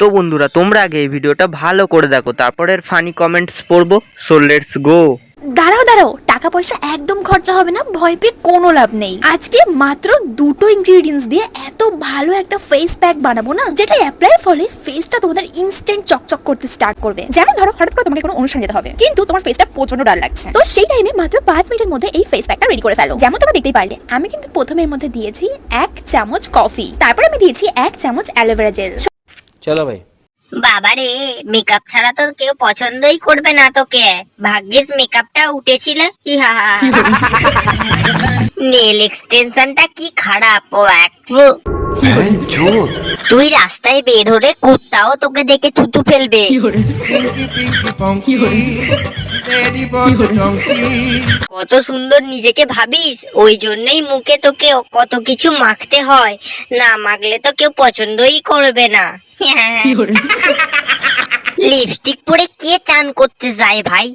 তো বন্ধুরা, তোমরা আগে এই ভিডিওটা ভালো করে দেখো, তারপরের ফানি কমেন্টস পড়ব সো লেটস গো দাঁড়াও দাঁড়াও টাকা পয়সা একদম খরচা হবে না, ভয় পেয়ে কোনো লাভ নেই। আজকে মাত্র দুটো ইনগ্রেডিয়েন্টস দিয়ে এত ভালো একটা ফেস প্যাক বানাবো না, যেটা অ্যাপ্লাই ফলে ফেসটা তোমাদের ইনস্ট্যান্ট চকচক করতে স্টার্ট করবে। যেমন ধরো, হঠাৎ করে তোমাকে কোনো অনুষ্ঠান যেতে হবে, কিন্তু তোমার ফেসটা প্রচণ্ড ডাল লাগছে। তো সেই টাইমে মাত্র পাঁচ মিনিটের মধ্যে এই ফেস প্যাকটা রেডি করে ফেলো। যেমন তোমরা দেখতেই পারলে, আমি কিন্তু প্রথমের মধ্যে দিয়েছি এক চামচ কফি তারপর আমি দিয়েছি এক চামচ অ্যালোভেরা জেল চলো ভাই বাবারে মেকআপ ছাড়া তো কেউ পছন্দই করবে না তোকে ভাগ্যিস মেকআপটা উঠেছিল। নেল এক্সটেনশনটা কি খারাপ ও এক। তুই রাস্তায় বের হলে কুত্তাও তোকে দেখে থুতু ফেলবে. কত সুন্দর নিজেকে ভাবিস ওই জন্যই মুখে তোকে কত কিছু মাখতে হয়। না মাখলে তো কেউ পছন্দই করবে না। লিপস্টিক পরে কে চান করতে যায় ভাই?